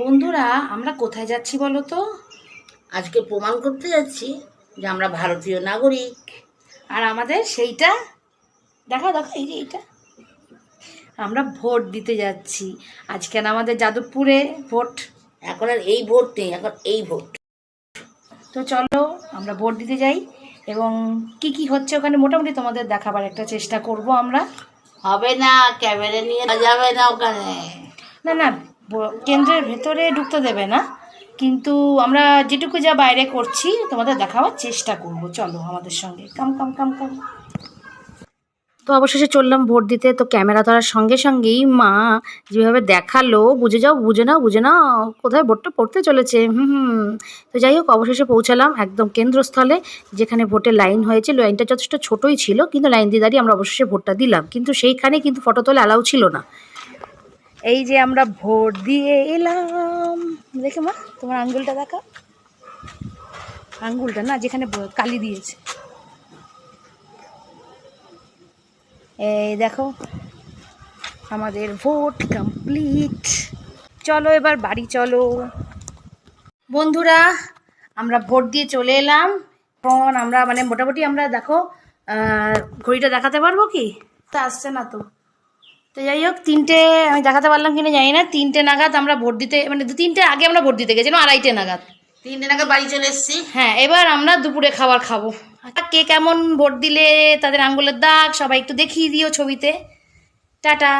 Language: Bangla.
বন্ধুরা আমরা কোথায় যাচ্ছি বলো তো? আজকে প্রমাণ করতে যাচ্ছি যে আমরা ভারতীয় নাগরিক। আর আমাদের সেইটা? দেখা দেখো এই যে এইটা। আমরা ভোট দিতে যাচ্ছি। আজকে আমাদের যাদবপুরে ভোট? এখন আর এই ভোট নেই এখন এই ভোট। তো চলো আমরা ভোট দিতে যাই। এবং কি কি হচ্ছে ওখানে? মোটামুটি তোমাদের দেখাবার একটা চেষ্টা করব আমরা। হবে না ক্যামেরা নিয়ে যাবে না ওখানে। না না কেন্দ্রের ভেতরে ঢুকতে দেবে না। কিন্তু আমরা যেটুকু যা বাইরে করছি, তোমাদের দেখাবার চেষ্টা করব। চলো আমাদের সঙ্গে। কাম কাম কাম কাম। তো অবশেষে চললাম ভোট দিতে। তো ক্যামেরা ধরার সঙ্গে সঙ্গেই মা যেভাবে দেখাল, বুঝে যাও, বুঝে নাও বুঝে নাও, কোথায় ভোটটা পড়তে চলেছে। হুম হুম। তো যাই হোক, অবশেষে পৌঁছালাম একদম কেন্দ্রস্থলে, যেখানে ভোটের লাইন হয়েছে। লাইনটা যথেষ্ট ছোটোই ছিল, কিন্তু লাইন দিয়ে দাঁড়িয়ে আমরা অবশেষে ভোটটা দিলাম। কিন্তু সেইখানে কিন্তু ফটো তোলা অ্যালাউ ছিল না। এই যে আমরা ভোট দিয়ে এলাম। দেখে মা, তোমার আঙ্গুলটা দেখা আঙ্গুলটা না, যেখানে কালি দিয়েছে। এই দেখো, আমাদের ভোট কমপ্লিট চলো এবার বাড়ি চলো। বন্ধুরা, আমরা ভোট দিয়ে চলে এলাম। আমরা মানে মোটামুটি আমরা দেখো ঘড়িটা দেখাতে পারব কি? তা আসছে না তো। তো যাই হোক তিনটে আমি দেখাতে পারলাম কিনা জানি না। তিনটে নাগাদ আমরা ভোট দিতে মানে দু তিনটে আগে আমরা ভোট দিতে গেছিলাম আড়াইটে নাগাদ। তিনটে নাগাদ বাড়ি চলে এসেছি। হ্যাঁ এবার আমরা দুপুরে খাবার খাব। আচ্ছা, কে কেমন ভোট দিলে তাদের আঙ্গুলের দাগ সবাই একটু দেখিয়ে দিও ছবিতে। টাটা।